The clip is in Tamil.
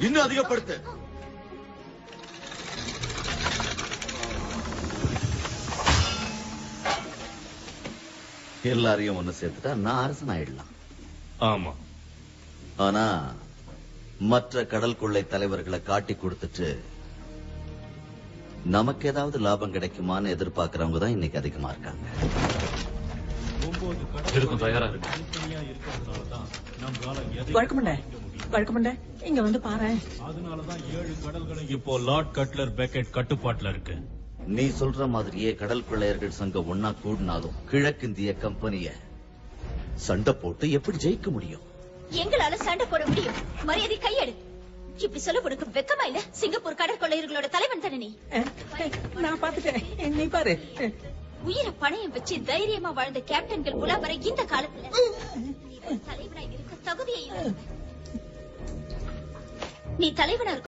இன்னும் அதிகப்படுத்து. எல்லாரையும் ஒண்ணு சேர்த்துட்டா நான் அரசன் ஆயிடலாம். ஆமா. ஆனா மற்ற கடல் கொள்ளை தலைவர்களை காட்டி கொடுத்துட்டு நமக்கு ஏதாவது லாபம் கிடைக்குமான்னு எதிர்பார்க்கறவங்க தான் இன்னைக்கு அதிகமா இருக்காங்க. இருக்கும் தயாரா இருக்கு வழக்கமண்ட இங்க வந்து பாரு இப்போ லார்ட் கட்லர் பேக்கெட் கட்டுப்பாட்டுல இருக்கு. நீ சொல்ற மாதிரியே கடல் கொள்ளையர்கள் சங்கம் ஒன்னா கூடினாலும் கிழக்கிந்திய கம்பெனிய சண்டை போட்டு எப்படி ஜெயிக்க முடியும்? எங்களால சண்டை போட முடியும். மரியாதை கையெடு. இப்படி சொல்ல உனக்கு வெக்கமா இல்ல? சிங்கப்பூர் கடற்கொள்ளையர்களோட தலைவன் தானே நீ? நான் பாத்துட்டேன் நீ பாரு. உயிரை பணயம் வச்சு தைரியமா வாழ்ந்த கேப்டன்கள் உலா வர இந்த காலத்துல. தலைவனாய் இருக்க தகுதியே இல்லை. நீ தலைவனா